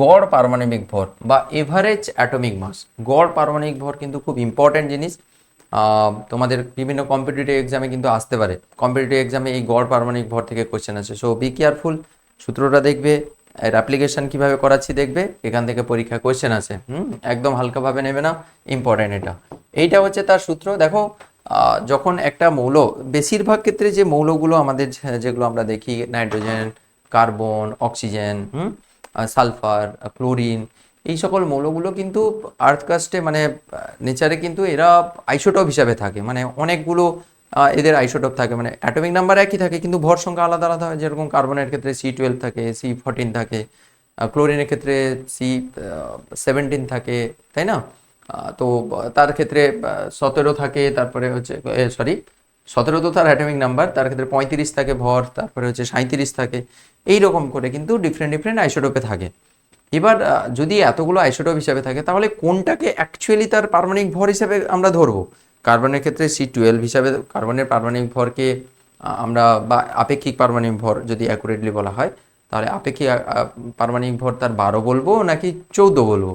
গড় পারমাণবিক ভর বা এভারেজ অ্যাটমিক মাস গড় পারমাণবিক ভর কিন্তু খুব ইম্পর্ট্যান্ট জিনিস। তোমাদের বিভিন্ন কম্পিটিটিভ এক্সামে কিন্তু আসতে পারে। কম্পিটিটিভ এক্সামে এই গড় পারমাণবিক ভর থেকে কোয়েশ্চেন আছে সো বি কেয়ারফুল সূত্রটা দেখবে, এর অ্যাপ্লিকেশন কীভাবে করাচ্ছি দেখবে, এখান থেকে পরীক্ষা কোশ্চেন আছে হুম, একদম হালকাভাবে নেবে না ইম্পর্ট্যান্ট এটা। এইটা হচ্ছে তার সূত্র। দেখো যখন একটা মৌল, বেশিরভাগ ক্ষেত্রে যে মৌলগুলো আমাদের যেগুলো আমরা দেখি nitrogen carbon oxygen hmm sulphur chlorine, এই সকল মৌলগুলো কিন্তু আর্থকাস্টে মানে নেচারে কিন্তু এরা আইসোটপ হিসাবে থাকে। মানে অনেকগুলো এদের আইসোটপ থাকে। মানে অ্যাটমিক নাম্বার একই থাকে, কিন্তু ভর সংখ্যা আলাদা আলাদা হয়। যেরকম কার্বনের ক্ষেত্রে সি টুয়েলভ থাকে সি ফোরটিন থাকে ক্লোরিনের ক্ষেত্রে সি সেভেন্টিন থাকে, তাই না? তো, তার ক্ষেত্রে সতেরো থাকে, তারপরে হচ্ছে সরি সতেরো তো তার অ্যাটমিক নাম্বার, তার ক্ষেত্রে পঁয়ত্রিশ থাকে ভর, তারপরে হচ্ছে সাঁত্রিশ থাকে। এই রকম করে কিন্তু ডিফারেন্ট ডিফারেন্ট আইসোটোপে থাকে। এবার যদি এতগুলো আইসোটোপ হিসাবে থাকে, তাহলে কোনটাকে অ্যাকচুয়ালি তার পারমাণবিক ভর হিসাবে আমরা ধরবো? কার্বনের ক্ষেত্রে সি টুয়েলভ হিসাবে কার্বনের পারমাণবিক ভরকে আমরা বা আপেক্ষিক পারমাণবিক ভর যদি অ্যাকুরেটলি বলা হয়, তাহলে আপেক্ষিক পারমাণবিক ভর তার বারো বলব নাকি চৌদ্দ বলব?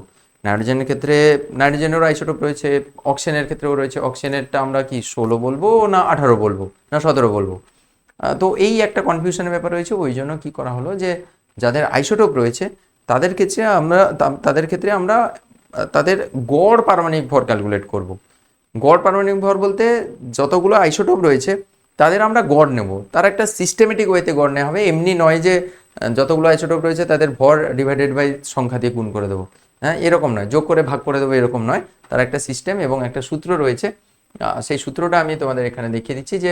নাইট্রোজেনের ক্ষেত্রে, নাইট্রোজেনেরও আইসোটোপ রয়েছে, অক্সিজেনের ক্ষেত্রেও রয়েছে, অক্সিজেনেরটা আমরা কি ষোলো বলব না আঠারো বলব, না সতেরো বলব? তো এই একটা কনফিউশনের ব্যাপার রয়েছে। ওই জন্য কী করা হলো যে, যাদের আইসোটোপ রয়েছে, তাদের ক্ষেত্রে আমরা তাদের ক্ষেত্রে আমরা তাদের গড় পারমাণবিক ভর ক্যালকুলেট করব। গড় পারমাণবিক ভর বলতে যতগুলো আইসোটোপ রয়েছে, তাদের আমরা গড় নেব। তার একটা সিস্টেমেটিক ওয়েতে গড় নেওয়া হবে। এমনি নয় যে যতগুলো আইসোটোপ রয়েছে, তাদের ভর ডিভাইডেড বাই সংখ্যা দিয়ে গুণ করে দেবো। হ্যাঁ এরকম নয়। যোগ করে ভাগ করে দেবো, এরকম নয়। তার একটা সিস্টেম এবং একটা সূত্র রয়েছে। সেই সূত্রটা আমি তোমাদের এখানে দেখিয়ে দিচ্ছি যে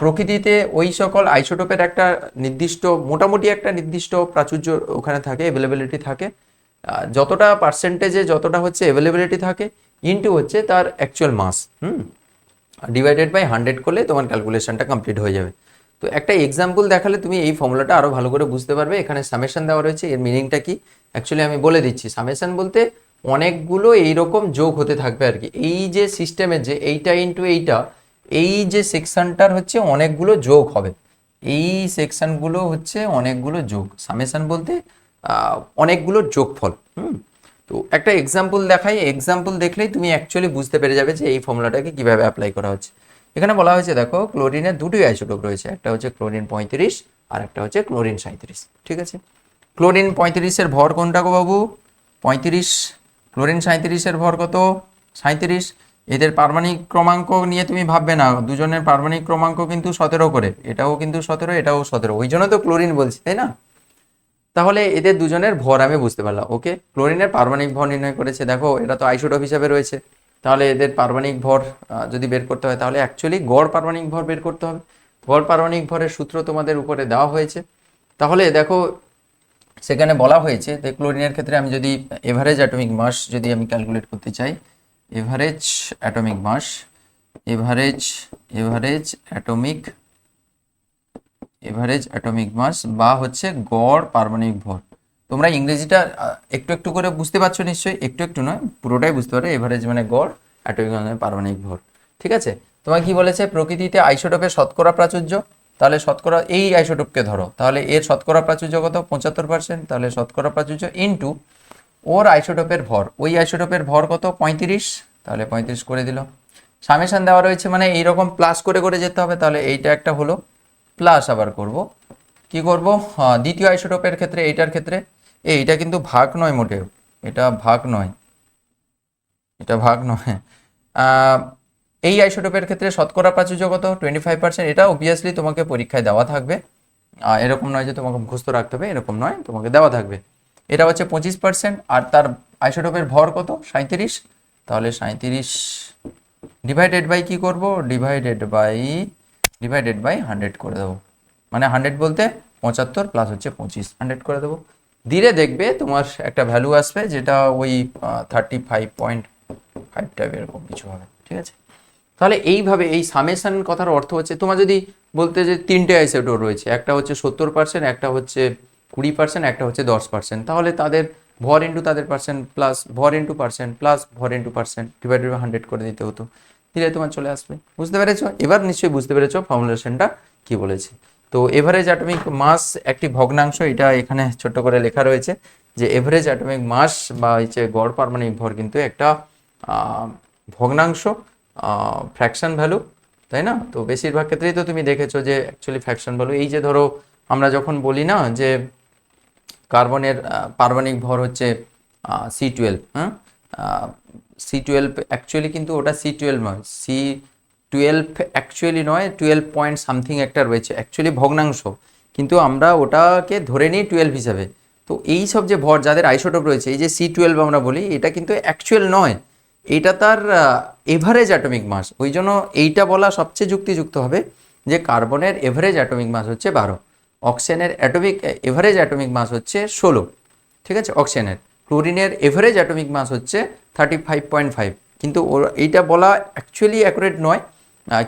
প্রকৃতিতে ওই সকল আইসোটোপের একটা নির্দিষ্ট, মোটামুটি একটা নির্দিষ্ট প্রাচুর্য ওখানে থাকে অ্যাভেলেবিলিটি থাকে। যতটা পার্সেন্টেজে যতটা হচ্ছে অ্যাভেলেবিলিটি থাকে ইনটু হচ্ছে তার actual mass hmm? Divided by hundred করলে তোমার ক্যালকুলেশনটা কমপ্লিট হয়ে যাবে। তো একটা এক্সাম্পল দেখালে তুমি এই ফর্মুলাটা আরও ভালো করে বুঝতে পারবে। এখানে সামেশন দেওয়া রয়েছে, এর মিনিংটা কি? অ্যাকচুয়ালি আমি বলে দিচ্ছি সামেশন বলতে অনেকগুলো এইরকম যোগ হতে থাকবে আর কি। এই যে সিস্টেমের যে, এইটা ইন্টু এইটা এই যে সেকশনটার হচ্ছে অনেকগুলো যোগ হবে। এই সেকশনগুলো হচ্ছে অনেকগুলো যোগ। সামেশন বলতে অনেকগুলো যোগফল, হুম? তো একটা এক্সাম্পল দেখাই। এক্সাম্পল দেখলেই তুমি অ্যাকচুয়ালি বুঝতে পেরে যাবে যে এই ফর্মুলাটাকে কীভাবে অ্যাপ্লাই করা হচ্ছে। এখানে বলা হয়েছে, দেখো ক্লোরিনের দুটোই আইসোটোপ রয়েছে। একটা হচ্ছে ক্লোরিন পঁয়ত্রিশ আর একটা হচ্ছে ক্লোরিন সাঁত্রিশ ঠিক আছে? ক্লোরিন পঁয়ত্রিশের ভর কোনটা গো বাবু? পঁয়ত্রিশ। ক্লোরিন সাঁত্রিশের ভর কত? সাঁত্রিশ এদের পারমাণিক ক্রমাঙ্ক নিয়ে তুমি ভাববে না, দুজনের পারমাণিক ক্রমাঙ্ক কিন্তু সতেরো করে। এটাও কিন্তু সতেরো, এটাও সতেরো। ওই জন্য তো ক্লোরিন বলছি, তাই না? তাহলে এদের দুজনের ভর আমি বুঝতে পারলাম, ওকে? ক্লোরিনের পারমাণিক ভর নির্ণয় করেছে, দেখো, এটা তো আইসোটোপ হিসাবে রয়েছে। তাহলে এদের পারমাণিক ভর যদি বের করতে হয়, তাহলে অ্যাকচুয়ালি গড় পারমাণিক ভর বের করতে হবে। গড় পারমাণিক ভরের সূত্র তোমাদের উপরে দেওয়া হয়েছে। তাহলে দেখো, সেখানে বলা হয়েছে যে ক্লোরিনের ক্ষেত্রে আমি যদি এভারেজ অ্যাটমিক মাস যদি আমি ক্যালকুলেট করতে চাই average atomic mass average average atomic average atomic mass বা হচ্ছে গড় পারমাণবিক ভর। তোমরা ইংরেজিটা একটু একটু করে বুঝতে পারছ নিশ্চয়ই? একটু একটু নয়, পুরোটাই বুঝতে পারো। এভারেজ মানে গড় অ্যাটমিক মানে পারমাণবিক ভর। ঠিক আছে? তোমার কি বলেছে? প্রকৃতিতে আইসোটোপের শতকরা প্রাচুর্য। তাহলে শতকরা, এই আইসোটোপকে ধরো। তাহলে এর শতকরা প্রাচুর্য কত? পঁচাত্তর পার্সেন্ট তাহলে শতকরা প্রাচুর্য ইনটু ওর আইসোটোপের ভর। ওই আইসোটোপের ভর কত? পঁয়ত্রিশ? তাহলে পঁয়ত্রিশ করে দিল। সামেশন দেওয়া রয়েছে মানে এইরকম প্লাস করে করে যেতে হবে তাহলে এইটা একটা হলো। প্লাস আবার করব। কি করব? হ্যাঁ, দ্বিতীয় আইসোটোপের ক্ষেত্রে এইটার ক্ষেত্রে। এই এটা কিন্তু ভাগ নয় মোটেও। এটা ভাগ নয়। এটা ভাগ নয়। এই আইসোটোপের ক্ষেত্রে শতকরা প্রাচুর্য কত? টোয়েন্টি ফাইভ পার্সেন্ট এটা অবভিয়াসলি তোমাকে পরীক্ষায় দেওয়া থাকবে। এরকম নয় যে তোমাকে মুখস্থ রাখতে হবে এরকম নয় তোমাকে দেওয়া থাকবে। এটা হচ্ছে পঁচিশ পার্সেন্ট আর তার আইসোটোপের ভর কত? সাঁত্রিশ তাহলে সাঁত্রিশ ডিভাইডেড বাই কি করব? Divided by divided by hundred করে দেবো। মানে হান্ড্রেড বলতে পঁচাত্তর প্লাস হচ্ছে পঁচিশ হান্ড্রেড করে দেবো। ধীরে দেখবে তোমার একটা ভ্যালু আসবে যেটা ওই thirty five point five type এরকম কিছু হবে, ঠিক আছে? তাহলে এইভাবে এই সামেশন কথার অর্থ হচ্ছে, তোমার যদি বলতে যে তিনটে আইসোটোপ রয়েছে, একটা হচ্ছে সত্তর পার্সেন্ট একটা হচ্ছে কুড়ি পার্সেন্ট একটা হচ্ছে দশ পার্সেন্ট তাহলে তাদের ভর ইন্টু তাদের পার্সেন্ট প্লাস ভর ইন্টু পার্সেন্ট প্লাস ভর into percent divided by hundred করে দিতে হতো। ধীরে তোমার চলে আসবে। বুঝতে পেরেছ? এবার নিশ্চয়ই বুঝতে পেরেছ ফর্মুলেশনটা কি বলেছে। তো এভারেজ অ্যাটমিক মাস একটি ভগ্নাংশ, এটা এখানে ছোট্ট করে লেখা রয়েছে যে এভারেজ অ্যাটমিক মাস বা হচ্ছে গড় পারমাণবিক ভর কিন্তু একটা ভগ্নাংশ ফ্র্যাকশন ভ্যালু তাই না? তো বেশিরভাগ ক্ষেত্রেই তো তুমি দেখেছ যে অ্যাকচুয়ালি ফ্র্যাকশন ভ্যালু এই যে ধরো আমরা যখন বলি না যে কার্বনের আহ, পারমাণবিক ভর হচ্ছে সি টুয়েলভ হ্যাঁ? সি টুয়েলভ অ্যাকচুয়ালি কিন্তু ওটা সি টুয়েলভ নয় সি টুয়েলভ অ্যাকচুয়ালি নয় টুয়েলভ পয়েন্ট সামথিং একটা রয়েছে অ্যাকচুয়ালি ভগ্নাংশ। কিন্তু আমরা ওটাকে ধরে নিই টুয়েলভ হিসাবে। তো এই সব যে ভর যাদের আইসোটোপ রয়েছে এই যে সি টুয়েলভ আমরা বলি এটা কিন্তু অ্যাকচুয়াল নয়। এটা তার এভারেজ অ্যাটমিক মাস ওই জন্য এইটা বলা সবচেয়ে যুক্তিযুক্ত হবে যে কার্বনের এভারেজ অ্যাটমিক মাস হচ্ছে বারো। অক্সিজেনের অ্যাটমিক এভারেজ অ্যাটমিক মাস হচ্ছে ষোলো। ঠিক আছে? অক্সিজেনের। ক্লোরিনের এভারেজ অ্যাটমিক মাস হচ্ছে থার্টি ফাইভ পয়েন্ট ফাইভ কিন্তু এইটা বলা অ্যাকচুয়ালি অ্যাকুরেট নয়।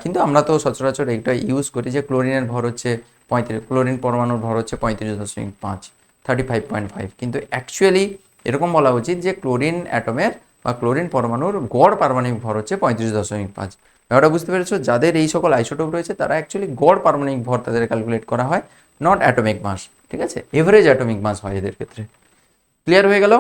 কিন্তু আমরা তো সচরাচর এইটা ইউজ করি যে ক্লোরিনের ভর হচ্ছে পঁয়ত্রিশ, ক্লোরিন পরমাণুর ভর হচ্ছে পঁয়ত্রিশ দশমিক পাঁচ থার্টি ফাইভ পয়েন্ট ফাইভ কিন্তু অ্যাকচুয়ালি এরকম বলা উচিত যে ক্লোরিন অ্যাটমের বা ক্লোরিন পরমাণুর গড় পারমাণবিক ভর হচ্ছে পঁয়ত্রিশ দশমিক পাঁচ। ব্যাপারটা বুঝতে পেরেছ? যাদের এই সকল আইসোটোপ রয়েছে, তারা অ্যাকচুয়ালি গড় পারমাণবিক ভর তাদের ক্যালকুলেট করা হয়। নট অ্যাটমিক মাস ঠিক আছে? এভারেজ অ্যাটমিক মাস হয় এদের ক্ষেত্রে। ক্লিয়ার হয়ে গেল?